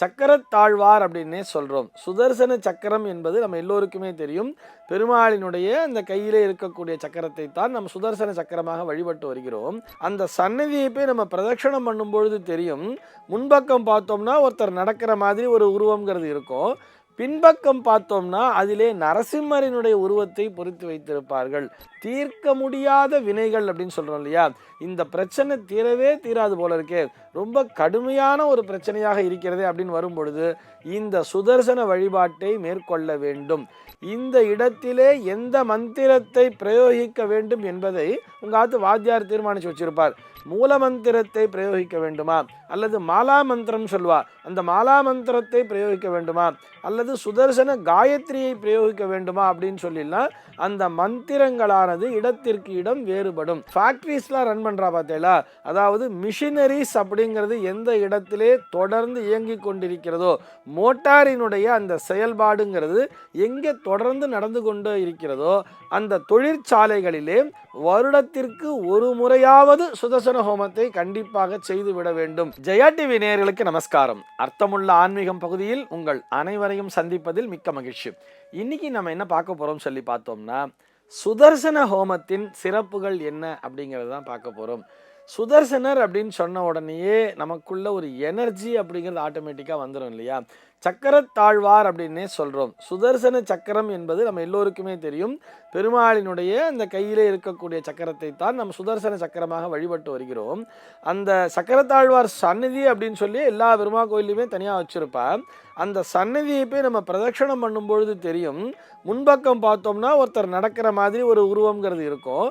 சக்கரத்தாழ்வார் அப்படின்னே சொல்கிறோம் சுதர்சன சக்கரம் என்பது நம்ம எல்லோருக்குமே தெரியும். பெருமாளினுடைய அந்த கையிலே இருக்கக்கூடிய சக்கரத்தை தான் நம்ம சுதர்சன சக்கரமாக வழிபட்டு வருகிறோம். அந்த சன்னதியை போய் நம்ம பிரதட்சணம் பண்ணும் பொழுது தெரியும். முன்பக்கம் பார்த்தோம்னா ஒருத்தர் நடக்கிற மாதிரி ஒரு உருவம்ங்கிறது இருக்கும். பின்பக்கம் பார்த்தோம்னா அதிலே நரசிம்மரினுடைய உருவத்தை பொறித்து வைத்திருப்பார்கள். தீர்க்க முடியாத வினைகள் அப்படின்னு சொல்கிறோம் இல்லையா? இந்த பிரச்சனை தீரவே தீராது போல இருக்கே. ரொம்ப கடுமையான ஒரு பிரச்சனையாக இருக்கிறதே அப்படின்னு வரும் பொழுது இந்த சுதர்சன வழிபாட்டை மேற்கொள்ள வேண்டும். இந்த இடத்திலே எந்த மந்திரத்தை பிரயோகிக்க வேண்டும் என்பதை உங்காத்து வாத்தியார் தீர்மானித்து வச்சிருப்பார். மூல மந்திரத்தை பிரயோகிக்க வேண்டுமா? அல்லது மாலா மந்திரம் சொல்வா? அந்த மாலா மந்திரத்தை பிரயோகிக்க வேண்டுமா? அல்லது சுதர்சன காயத்ரியை பிரயோகிக்க வேண்டுமா? அப்படின்னு சொல்லிடலாம் அந்த மந்திரங்களானது இடத்திற்கு இடம் வேறுபடும். ஃபேக்ட்ரிஸ்லாம் ரன் பண்ணுறா பார்த்தேலா அதாவது மிஷினரிஸ் அப்படிங்கிறது எந்த இடத்திலே தொடர்ந்து இயங்கி கொண்டிருக்கிறதோ மோட்டாரினுடைய அந்த செயல்பாடுங்கிறது எங்கே தொடர்ந்து நடந்து கொண்டு இருக்கிறதோ அந்த தொழிற்சாலைகளிலே வருடத்திற்கு ஒரு முறையாவது சுதர்சன ஹோமத்தை கண்டிப்பாக செய்து விட வேண்டும். ஜெயா டிவி நேயர்களுக்கு நமஸ்காரம். அர்த்தமுள்ள ஆன்மீகம் பகுதியில் உங்கள் அனைவரையும் சந்திப்பதில் மிக்க மகிழ்ச்சி. இன்னைக்கு நம்ம என்ன பார்க்க போறோம் சொல்லி பார்த்தோம்னா சுதர்சன ஹோமத்தின் சிறப்புகள் என்ன அப்படிங்கிறது தான் பார்க்க போறோம். சுதர்சனர் அப்படின்னு சொன்ன உடனேயே நமக்குள்ள ஒரு எனர்ஜி அப்படிங்கிறது ஆட்டோமேட்டிக்காக வந்துடும் இல்லையா? சக்கரத்தாழ்வார் அப்படின்னே சொல்கிறோம் சுதர்சன சக்கரம் என்பது நம்ம எல்லோருக்குமே தெரியும். பெருமாளினுடைய அந்த கையிலே இருக்கக்கூடிய சக்கரத்தை தான் நம்ம சுதர்சன சக்கரமாக வழிபட்டு வருகிறோம். அந்த சக்கரத்தாழ்வார் சந்நிதி அப்படின்னு சொல்லி எல்லா பெருமா கோயிலையுமே தனியாக வச்சுருப்பேன் அந்த சந்நிதியை போய் நம்ம பிரதட்சணம் பண்ணும்பொழுது தெரியும். முன்பக்கம் பார்த்தோம்னா ஒருத்தர் நடக்கிற மாதிரி ஒரு உருவங்கிறது இருக்கும்.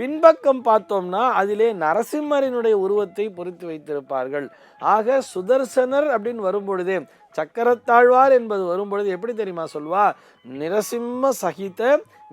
பின்பக்கம் பார்த்தோம்னா அதிலே நரசிம்மரினுடைய உருவத்தை பொறித்து வைத்திருப்பார்கள். ஆக சுதர்சனர் அப்படின்னு வரும்பொழுதே சக்கரத்தாழ்வார் என்பது வரும்பொழுது எப்படி தெரியுமா சொல்வா? நிரசிம்ம சகித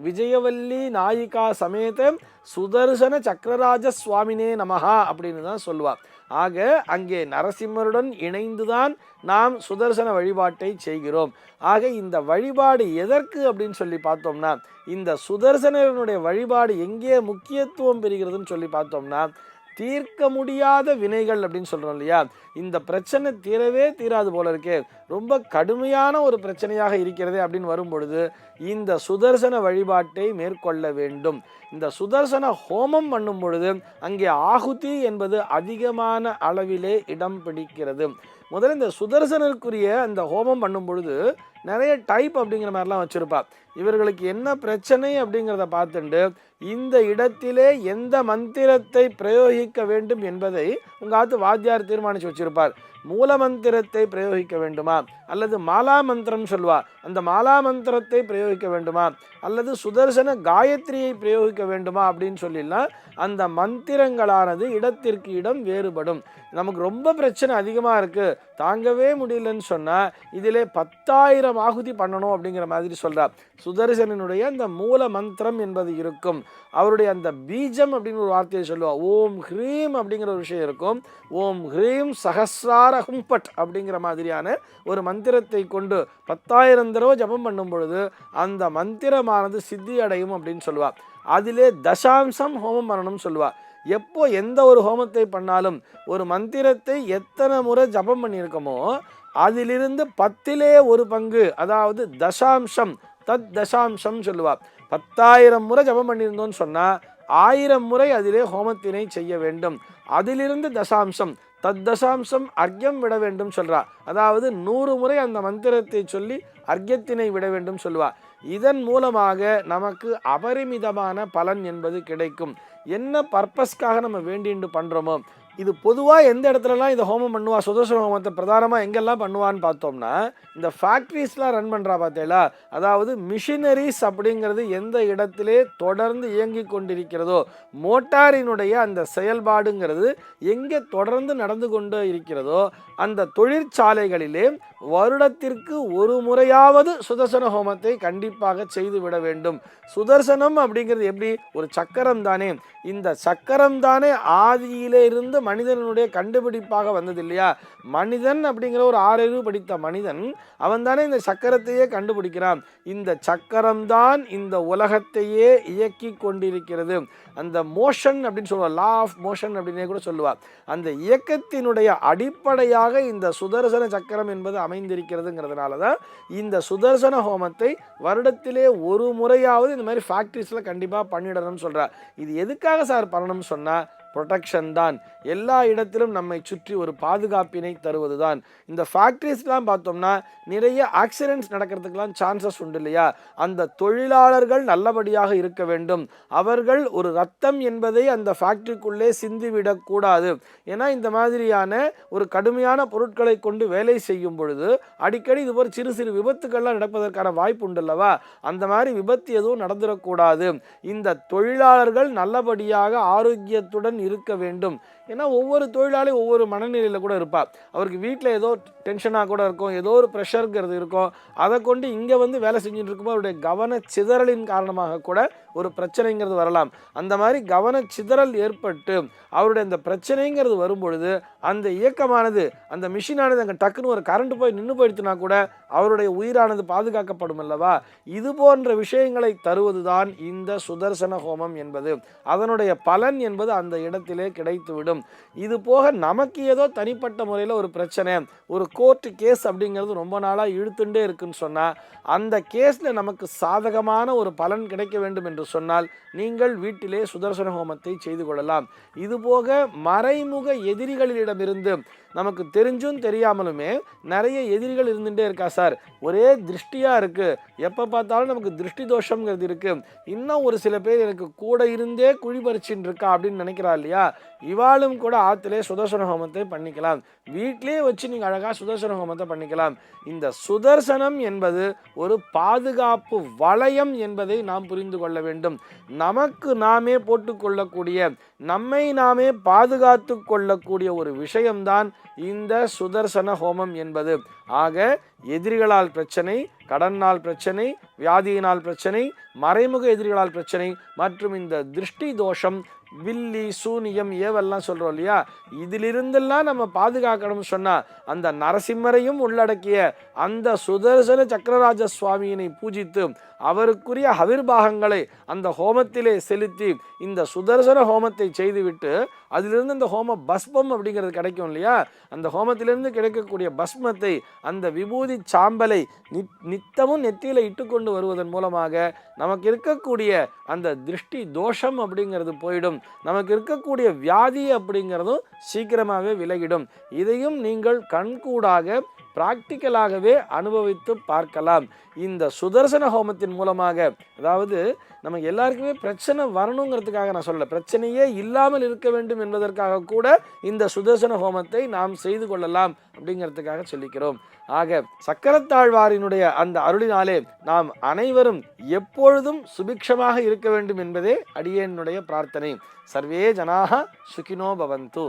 விஜயவல்லி நாயிகா சமேத சுதர்சன சக்கரராஜ சுவாமினே நமகா அப்படின்னு தான் சொல்லுவா ஆக அங்கே நரசிம்மருடன் இணைந்துதான் நாம் சுதர்சன வழிபாட்டை செய்கிறோம். ஆக இந்த வழிபாடு எதற்கு அப்படின்னு சொல்லி பார்த்தோம்னா இந்த சுதர்சனனுடைய வழிபாடு எங்கே முக்கியத்துவம் பெறுகிறதுன்னு சொல்லி பார்த்தோம்னா தீர்க்க முடியாத வினைகள் அப்படின்னு சொல்கிறோம் இல்லையா? இந்த பிரச்சனை தீரவே தீராது போல இருக்கே. ரொம்ப கடுமையான ஒரு பிரச்சனையாக இருக்கிறதே அப்படின்னு வரும் பொழுது இந்த சுதர்சன வழிபாட்டை மேற்கொள்ள வேண்டும். இந்த சுதர்சன ஹோமம் பண்ணும் பொழுது அங்கே ஆகுதி என்பது அதிகமான அளவிலே இடம் பிடிக்கிறது. முதல்ல இந்த சுதர்சனருக்குரிய அந்த ஹோமம் பண்ணும் பொழுது நிறைய டைப் அப்படிங்கிற மாதிரிலாம் வச்சுருப்பா. இவர்களுக்கு என்ன பிரச்சனை அப்படிங்கிறத பார்த்துண்டு இந்த இடத்திலே எந்த மந்திரத்தை பிரயோகிக்க வேண்டும் என்பதை உங்கள் ஆத்து வாத்தியார் தீர்மானித்து வச்சுருப்பார். மூல மந்திரத்தை பிரயோகிக்க வேண்டுமா? அல்லது மாலா மந்திரம் சொல்வார். அந்த மாலா மந்திரத்தை பிரயோகிக்க வேண்டுமா? அல்லது சுதர்சன காயத்ரியை பிரயோகிக்க வேண்டுமா? அப்படின்னு சொல்லிடலாம் அந்த மந்திரங்களானது இடத்திற்கு இடம் வேறுபடும். நமக்கு ரொம்ப பிரச்சனை அதிகமாக இருக்குது தாங்கவே முடியலன்னு சொன்னால் இதிலே பத்தாயிரம் ஆகுதி பண்ணணும் அப்படிங்கிற மாதிரி சொல்கிறார் சுதர்சனனுடைய அந்த மூல மந்திரம் என்பது இருக்கும். அவருடைய அந்த பீஜம் அப்படின்னு ஒரு வார்த்தையை சொல்லுவாள் ஓம் ஹ்ரீம் அப்படிங்கிற ஒரு விஷயம் இருக்கும். ஓம் ஹ்ரீம் சஹசிரார ஹும்பட் அப்படிங்கிற மாதிரியான ஒரு மந்திரத்தை கொண்டு பத்தாயிரம் தடவை ஜபம் பண்ணும் பொழுது அந்த மந்திரமானது சித்தி அடையும் அப்படின்னு சொல்லுவாள் அதிலே தசாம்சம் ஹோமம் பண்ணணும்னு சொல்லுவாள் எப்போ எந்த ஒரு ஹோமத்தை பண்ணாலும் ஒரு மந்திரத்தை எத்தனை முறை ஜபம் பண்ணியிருக்கோமோ அதிலிருந்து பத்திலே ஒரு பங்கு அதாவது தசாம்சம் தத் தசாம்சம் சொல்லுவா. பத்தாயிரம் முறை ஜபம் பண்ணியிருந்தோம்னு சொன்னால் ஆயிரம் முறை அதிலே ஹோமத்தினை செய்ய வேண்டும். அதிலிருந்து தசாம்சம் தத் தசாம்சம் அர்க்கியம் விட வேண்டும் சொல்றா. அதாவது நூறு முறை அந்த மந்திரத்தை சொல்லி அர்க்கியத்தினை விட வேண்டும் சொல்லுவா. இதன் மூலமாக நமக்கு அபரிமிதமான பலன் என்பது கிடைக்கும். என்ன பர்பஸ்க்காக நம்ம வேண்டிண்டு பண்றோமோ இது பொதுவாக எந்த இடத்துலலாம் இதை ஹோமம் பண்ணுவா? சுதர்சன ஹோமத்தை பிரதானமாக எங்கெல்லாம் பண்ணுவான்னு பார்த்தோம்னா இந்த ஃபேக்ட்ரிஸ்லாம் ரன் பண்ணுறா பார்த்தேலா அதாவது மிஷினரிஸ் அப்படிங்கிறது எந்த இடத்திலே தொடர்ந்து இயங்கி கொண்டிருக்கிறதோ மோட்டாரினுடைய அந்த செயல்பாடுங்கிறது எங்கே தொடர்ந்து நடந்து கொண்டு இருக்கிறதோ அந்த தொழிற்சாலைகளிலே வருடத்திற்கு ஒரு முறையாவது சுதர்சன ஹோமத்தை கண்டிப்பாக செய்து விட வேண்டும். சுதர்சனம் அப்படிங்கிறது எப்படி? ஒரு சக்கரம் தானே இந்த சக்கரம் தானே ஆதியிலே இருந்து மனிதனுடைய கண்டுபிடிப்பாக வந்தது இல்லையா மனிதன் அப்படிங்கிற ஒரு ஆறறிவு படித்த மனிதன் அவன் தானே இந்த சக்கரத்தையே கண்டுபிடிக்கிறான். இந்த சக்கரம்தான் இந்த உலகத்தையே இயக்கி கொண்டிருக்கிறது. அந்த மோஷன் அப்படின்னு சொல்லுவாள் லா ஆஃப் மோஷன் அப்படின்னே கூட சொல்லுவாள் அந்த இயக்கத்தினுடைய அடிப்படையாக இந்த சுதர்சன சக்கரம் என்பது அமைந்திருக்கிறதுங்கிறதுனால தான் இந்த சுதர்சன ஹோமத்தை வருடத்திலே ஒரு முறையாவது இந்த மாதிரி ஃபேக்ட்ரிஸில் கண்டிப்பாக பண்ணிடணும்னு சொல்கிறார் இது எதுக்காக சார் பண்ணணும்னு சொன்னால் ப்ரொடெக்ஷன் தான். எல்லா இடத்திலும் நம்மை சுற்றி ஒரு பாதுகாப்பினை தருவது தான் இந்த ஃபேக்ட்ரிஸ்லாம் பார்த்தோம்னா நிறைய ஆக்சிடென்ட்ஸ் நடக்கிறதுக்கெலாம் சான்சஸ் உண்டு இல்லையா? அந்த தொழிலாளர்கள் நல்லபடியாக இருக்க வேண்டும். அவர்கள் ஒரு ரத்தம் என்பதை அந்த ஃபேக்ட்ரிக்குள்ளே சிந்திவிடக்கூடாது ஏன்னா இந்த மாதிரியான ஒரு கடுமையான பொருட்களை கொண்டு வேலை செய்யும் பொழுது அடிக்கடி இது போல் சிறு சிறு விபத்துக்கள்லாம் நடப்பதற்கான வாய்ப்பு உண்டுல்லவா அந்த மாதிரி விபத்து எதுவும் நடந்துடக்கூடாது இந்த தொழிலாளர்கள் நல்லபடியாக ஆரோக்கியத்துடன் இருக்க வேண்டும். ஏன்னா ஒவ்வொரு தொழிலாளியும் ஒவ்வொரு மனநிலையில் கூட இருப்பாள் அவருக்கு வீட்டில் ஏதோ டென்ஷனாக கூட இருக்கும் ஏதோ ஒரு ப்ரெஷருங்கிறது இருக்கும். அதை கொண்டு இங்கே வந்து வேலை செஞ்சுட்டு இருக்கும்போது அவருடைய கவன சிதறலின் காரணமாக கூட ஒரு பிரச்சனைங்கிறது வரலாம். அந்த மாதிரி கவன சிதறல் ஏற்பட்டு அவருடைய அந்த பிரச்சனைங்கிறது வரும்பொழுது அந்த இயக்கமானது அந்த மிஷினானது அங்கே டக்குன்னு ஒரு கரண்ட் போய் நின்று போயிடுச்சுனா கூட அவருடைய உயிரானது பாதுகாக்கப்படும் அல்லவா? இது போன்ற விஷயங்களை தருவதுதான் இந்த சுதர்சன ஹோமம் என்பது. அதனுடைய பலன் என்பது அந்த இடத்திலே கிடைத்துவிடும். இது போக நமக்கு ஏதோ தனிப்பட்ட முறையில் ஒரு பிரச்சனை ஒரு கோர்ட்டு கேஸ் அப்படிங்கிறது ரொம்ப நாளாக இழுத்துட்டே இருக்குன்னு சொன்னால் அந்த கேஸில் நமக்கு சாதகமான ஒரு பலன் கிடைக்க வேண்டும் என்று சொன்னால் நீங்கள் வீட்டிலே சுதர்சன ஹோமத்தை செய்து கொள்ளலாம். இதுபோக மறைமுக எதிரிகளிடமிருந்து நமக்கு தெரிஞ்சும் தெரியாமலுமே நிறைய எதிரிகள் இருந்துகிட்டே இருக்கா சார். ஒரே திருஷ்டியாக இருக்குது எப்போ பார்த்தாலும் நமக்கு திருஷ்டி தோஷங்கிறது இருக்குது இன்னும் ஒரு சில பேர் எனக்கு கூட இருந்தே குழி பறிச்சுட்டு இருக்கா அப்படின்னு நினைக்கிறா இல்லையா? இவாளும் கூட ஆற்றுலே சுதர்சன ஹோமத்தை பண்ணிக்கலாம். வீட்டிலே வச்சு நீங்கள் அழகாக சுதர்சன ஹோமத்தை பண்ணிக்கலாம். இந்த சுதர்சனம் என்பது ஒரு பாதுகாப்பு வளையம் என்பதை நாம் புரிந்து கொள்ள வேண்டும். நமக்கு நாமே போட்டுக்கொள்ளக்கூடிய நம்மை நாமே பாதுகாத்து கொள்ளக்கூடிய ஒரு விஷயம்தான் இந்த சுதர்சன ஹோமம் என்பது. ஆக எதிரிகளால் பிரச்சனை கடனால் பிரச்சனை வியாதியினால் பிரச்சனை மறைமுக எதிரிகளால் பிரச்சனை மற்றும் இந்த திருஷ்டி தோஷம் வில்லி சூனியம் ஏவெல்லாம் சொல்கிறோம் இல்லையா? இதிலிருந்தெல்லாம் நம்ம பாதுகாக்கணும்னு சொன்னால் அந்த நரசிம்மரையும் உள்ளடக்கிய அந்த சுதர்சன சக்கரராஜ சுவாமியினை பூஜித்து அவருக்குரிய ஹவிர்பாகங்களை அந்த ஹோமத்திலே செலுத்தி இந்த சுதர்சன ஹோமத்தை செய்துவிட்டு அதிலிருந்து அந்த ஹோம பஸ்மம் அப்படிங்கிறது கிடைக்கும் இல்லையா? அந்த ஹோமத்திலிருந்து கிடைக்கக்கூடிய பஸ்மத்தை அந்த விபூதி சாம்பலை நித்தமும் நெத்தியில் இட்டுக்கொண்டு வருவதன் மூலமாக நமக்கு இருக்கக்கூடிய அந்த திருஷ்டி தோஷம் அப்படிங்கிறது போயிடும். நமக்கு இருக்கக்கூடிய வியாதி அப்படிங்கிறதும் சீக்கிரமாகவே விலகிடும். இதையும் நீங்கள் கண்கூடாக ப்ராக்டிக்கலாகவே அனுபவித்து பார்க்கலாம். இந்த சுதர்சன ஹோமத்தின் மூலமாக அதாவது நம்ம எல்லாருக்குமே பிரச்சனை வரணுங்கிறதுக்காக நான் சொல்லலை பிரச்சனையே இல்லாமல் இருக்க வேண்டும் என்பதற்காக கூட இந்த சுதர்சன ஹோமத்தை நாம் செய்து கொள்ளலாம் அப்படிங்கிறதுக்காக சொல்லிக்கிறோம். ஆக சக்கரத்தாழ்வாரினுடைய அந்த அருளினாலே நாம் அனைவரும் எப்பொழுதும் சுபிக்ஷமாக இருக்க வேண்டும் என்பதே அடியேனுடைய பிரார்த்தனை. சர்வே ஜனாக சுகினோ பவந்து.